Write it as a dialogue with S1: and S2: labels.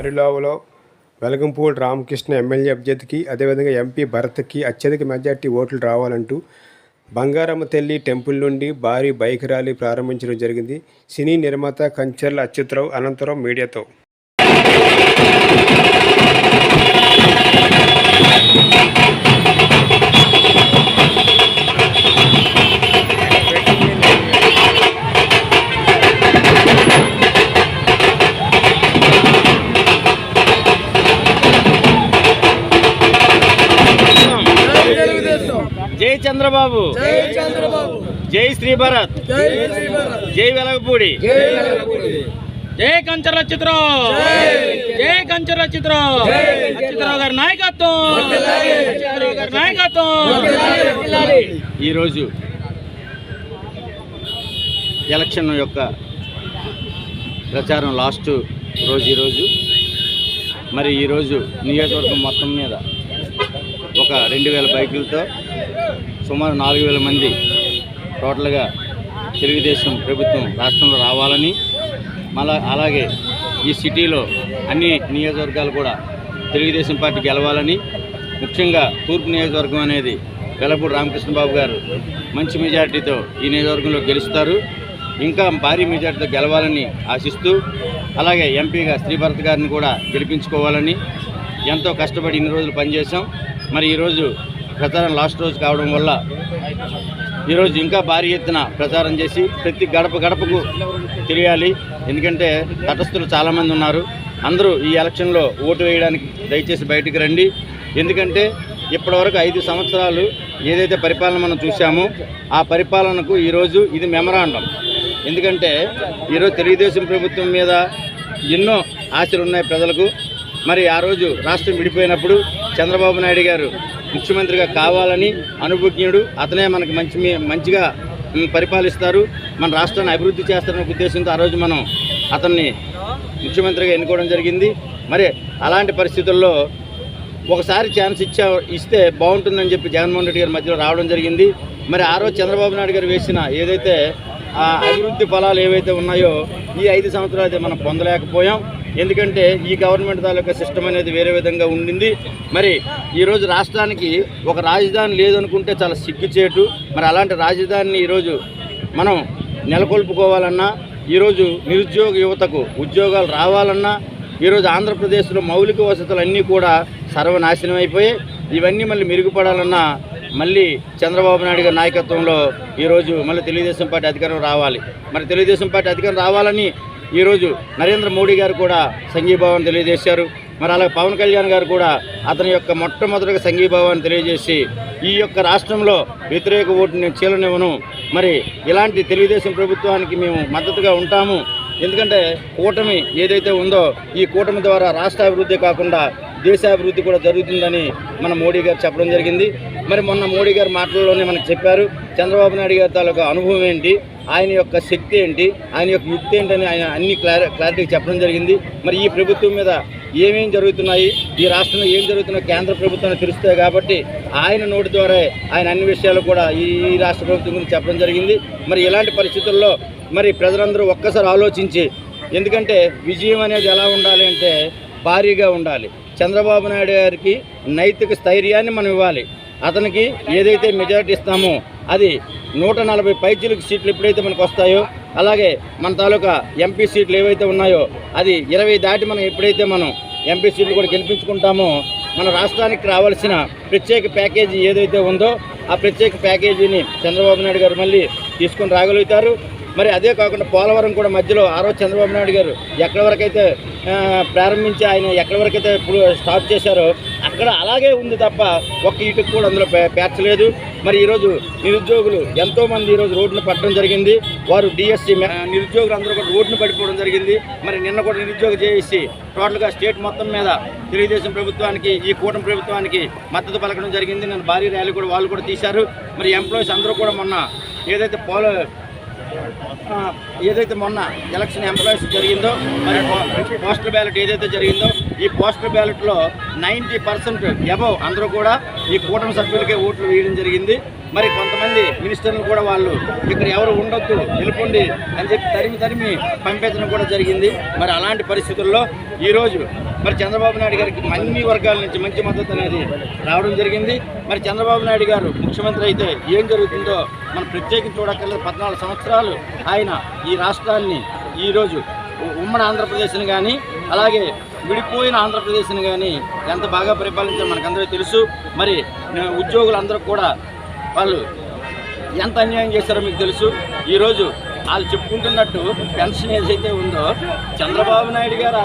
S1: Nine
S2: హరిలోవలో Velagampudi Ramakrishna MLA అభ్యర్థికి అదేవిధంగా ఎంపీ భరత్కి అత్యధిక మెజార్టీ ఓట్లు రావాలంటూ బంగారమ్మ తల్లి టెంపుల్ నుండి భారీ బైక్ ర్యాలీ ప్రారంభించడం జరిగింది. సినీ నిర్మాత కంచర్ల అచ్యుతరావు అనంతరం మీడియాతో.
S3: జై చంద్రబాబు. జై శ్రీ భరత్. జై వెలగపూడి. జై కంచర్ల చిత్రం జై. కంచర్ల చిత్రం చిత్రరావు గారి నాయకత్వం. నాయకత్వం. ఈరోజు ఎలక్షన్ యొక్క ప్రచారం లాస్ట్ రోజు ఈరోజు. మరి ఈరోజు నియోజకవర్గం మొత్తం మీద ఒక రెండు వేల బైకులతో సుమారు నాలుగు వేల మంది టోటల్గా తెలుగుదేశం ప్రభుత్వం రాష్ట్రంలో రావాలని మళ్ళా అలాగే ఈ సిటీలో అన్ని నియోజకవర్గాలు కూడా తెలుగుదేశం పార్టీ గెలవాలని ముఖ్యంగా తూర్పు నియోజకవర్గం అనేది వెలపూడి రామకృష్ణబాబు గారు మంచి మెజార్టీతో ఈ నియోజకవర్గంలో గెలుస్తారు. ఇంకా భారీ మెజార్టీతో గెలవాలని ఆశిస్తూ అలాగే ఎంపీగా శ్రీభరత్ గారిని కూడా గెలిపించుకోవాలని ఎంతో కష్టపడి ఇన్ని రోజులు పనిచేశాం. మరి ఈరోజు ప్రచారం లాస్ట్ రోజు కావడం వల్ల ఈరోజు ఇంకా భారీ ఎత్తున ప్రచారం చేసి ప్రతి గడప గడపకు తెలియాలి ఎందుకంటే తటస్థులు చాలామంది ఉన్నారు. అందరూ ఈ ఎలక్షన్లో ఓటు వేయడానికి దయచేసి బయటికి రండి. ఎందుకంటే ఇప్పటివరకు ఐదు సంవత్సరాలు ఏదైతే పరిపాలన మనం చూసామో ఆ పరిపాలనకు ఈరోజు ఇది మెమరాండం. ఎందుకంటే ఈరోజు తెలుగుదేశం ప్రభుత్వం మీద ఎన్నో ఆశలు ఉన్నాయి ప్రజలకు. మరి ఆ రోజు రాష్ట్రం విడిపోయినప్పుడు చంద్రబాబు నాయుడు గారు ముఖ్యమంత్రిగా కావాలని అనుభజ్ఞుడు అతనే మనకు మంచి మంచిగా పరిపాలిస్తారు. మన రాష్ట్రాన్ని అభివృద్ధి చేస్తారనే ఉద్దేశంతో ఆ రోజు మనం అతన్ని ముఖ్యమంత్రిగా ఎన్నుకోవడం జరిగింది. మరి అలాంటి పరిస్థితుల్లో ఒకసారి ఛాన్స్ ఇచ్చా ఇస్తే బాగుంటుందని చెప్పి జగన్మోహన్ రెడ్డి గారి మధ్యలో రావడం జరిగింది. మరి ఆ రోజు చంద్రబాబు నాయుడు గారు వేసిన ఏదైతే ఆ అభివృద్ధి ఫలాలు ఏవైతే ఉన్నాయో ఈ ఐదు సంవత్సరాలు అయితే మనం పొందలేకపోయాం. ఎందుకంటే ఈ గవర్నమెంట్ తాలూకా సిస్టమ్ అనేది వేరే విధంగా ఉండింది. మరి ఈరోజు రాష్ట్రానికి ఒక రాజధాని లేదనుకుంటే చాలా సిగ్గుచేటు. మరి అలాంటి రాజధానిని ఈరోజు మనం నెలకొల్పుకోవాలన్నా ఈరోజు నిరుద్యోగ యువతకు ఉద్యోగాలు రావాలన్నా ఈరోజు ఆంధ్రప్రదేశ్లో మౌలిక వసతులు అన్నీ కూడా సర్వనాశనం అయిపోయి ఇవన్నీ మళ్ళీ మెరుగుపడాలన్నా మళ్ళీ చంద్రబాబు నాయుడు గారి నాయకత్వంలో ఈరోజు మళ్ళీ తెలుగుదేశం పార్టీ అధికారం రావాలి. మరి తెలుగుదేశం పార్టీ అధికారం రావాలని ఈరోజు నరేంద్ర మోడీ గారు కూడా సంఘీభావాన్ని తెలియజేశారు. మరి అలాగే పవన్ కళ్యాణ్ గారు కూడా అతని యొక్క మొట్టమొదటిగా సంఘీభావాన్ని తెలియజేసి ఈ యొక్క రాష్ట్రంలో వ్యతిరేక ఓటుని నేను చీలనివ్వను. మరి ఇలాంటి తెలుగుదేశం ప్రభుత్వానికి మేము మద్దతుగా ఉంటాము. ఎందుకంటే కూటమి ఏదైతే ఉందో ఈ కూటమి ద్వారా రాష్ట్ర అభివృద్ధి కాకుండా దేశాభివృద్ధి కూడా జరుగుతుందని మన మోడీ గారు చెప్పడం జరిగింది. మరి మొన్న మోడీ గారు మాటల్లోనే మనకు చెప్పారు. చంద్రబాబు నాయుడు గారి తాలూకా అనుభవం ఏంటి? ఆయన యొక్క శక్తి ఏంటి? ఆయన యొక్క యుక్తి ఏంటని ఆయన అన్ని క్లారి క్లారిటీగా చెప్పడం జరిగింది. మరి ఈ ప్రభుత్వం మీద ఏమేం జరుగుతున్నాయి? ఈ రాష్ట్రంలో ఏం జరుగుతున్నాయో? కేంద్ర ప్రభుత్వం తెలుస్తాయి కాబట్టి ఆయన నోటి ద్వారా ఆయన అన్ని విషయాలు కూడా ఈ ఈ రాష్ట్ర ప్రభుత్వం గురించి చెప్పడం జరిగింది. మరి ఇలాంటి పరిస్థితుల్లో మరి ప్రజలందరూ ఒక్కసారి ఆలోచించి ఎందుకంటే విజయం అనేది ఎలా ఉండాలి అంటే భారీగా ఉండాలి. చంద్రబాబు నాయుడు గారికి నైతిక స్థైర్యాన్ని మనం ఇవ్వాలి. అతనికి ఏదైతే మెజారిటీ ఇస్తామో అది నూట నలభై పైచీలకు సీట్లు ఎప్పుడైతే మనకు వస్తాయో అలాగే మన తాలూకా ఎంపీ సీట్లు ఏవైతే ఉన్నాయో అది ఇరవై దాటి మనం ఎప్పుడైతే మనం ఎంపీ సీట్లు కూడా గెలిపించుకుంటామో మన రాష్ట్రానికి రావాల్సిన ప్రత్యేక ప్యాకేజీ ఏదైతే ఉందో ఆ ప్రత్యేక ప్యాకేజీని చంద్రబాబు నాయుడు గారు మళ్ళీ తీసుకొని రాగలుగుతారు. మరి అదే కాకుండా పోలవరం కూడా మధ్యలో ఆ రోజు చంద్రబాబు నాయుడు గారు ఎక్కడి వరకైతే ప్రారంభించి ఆయన ఎక్కడి వరకైతే ఇప్పుడు స్టాప్ చేశారో అక్కడ అలాగే ఉంది తప్ప ఒక్క ఇటుకు కూడా అందులో పే- పేర్చలేదు మరి ఈరోజు నిరుద్యోగులు ఎంతోమంది ఈరోజు రోడ్డును పట్టడం జరిగింది. వారు డిఎస్సి నిరుద్యోగులు అందరూ కూడా రోడ్డును పడిపోవడం జరిగింది. మరి నిన్న కూడా నిరుద్యోగ చేసి టోటల్గా స్టేట్ మొత్తం మీద తెలుగుదేశం ప్రభుత్వానికి ఈ కూటమి ప్రభుత్వానికి మద్దతు పలకడం జరిగింది. నన్ను భారీ ర్యాలీ కూడా వాళ్ళు కూడా తీశారు. మరి ఎంప్లాయీస్ అందరూ కూడా మొన్న ఏదైతే పోల ఏదైతే మొన్న ఎలక్షన్ ఎంప్లాయీస్ జరిగిందో మరి పోస్టల్ బ్యాలెట్ ఏదైతే జరిగిందో ఈ పోస్టల్ బ్యాలెట్లో నైంటీ పర్సెంట్ అబవ్ అందరూ కూడా ఈ కూటమి సభ్యులకే ఓట్లు వేయడం జరిగింది. మరి కొంతమంది మినిస్టర్లు కూడా వాళ్ళు ఇక్కడ ఎవరు ఉండొద్దు వెళ్ళిపోండి అని చెప్పి తరిమి తరిమి పంపించడం కూడా జరిగింది. మరి అలాంటి పరిస్థితుల్లో ఈరోజు మరి చంద్రబాబు నాయుడు గారికి అన్ని వర్గాల నుంచి మంచి మద్దతు అనేది రావడం జరిగింది. మరి చంద్రబాబు నాయుడు గారు ముఖ్యమంత్రి అయితే ఏం జరుగుతుందో మనం ప్రత్యేకించి చూడక్కర్లేదు. పద్నాలుగు సంవత్సరాలు ఆయన ఈ రాష్ట్రాన్ని ఈరోజు ఉమ్మడి ఆంధ్రప్రదేశ్ని కానీ అలాగే విడిపోయిన ఆంధ్రప్రదేశ్ని కానీ ఎంత బాగా పరిపాలించారు మనకందరికీ తెలుసు. మరి ఉద్యోగులందరూ కూడా వాళ్ళు ఎంత అన్యాయం చేశారో మీకు తెలుసు. ఈరోజు వాళ్ళు చెప్పుకుంటున్నట్టు పెన్షన్ ఏదైతే ఉందో చంద్రబాబు నాయుడు గారు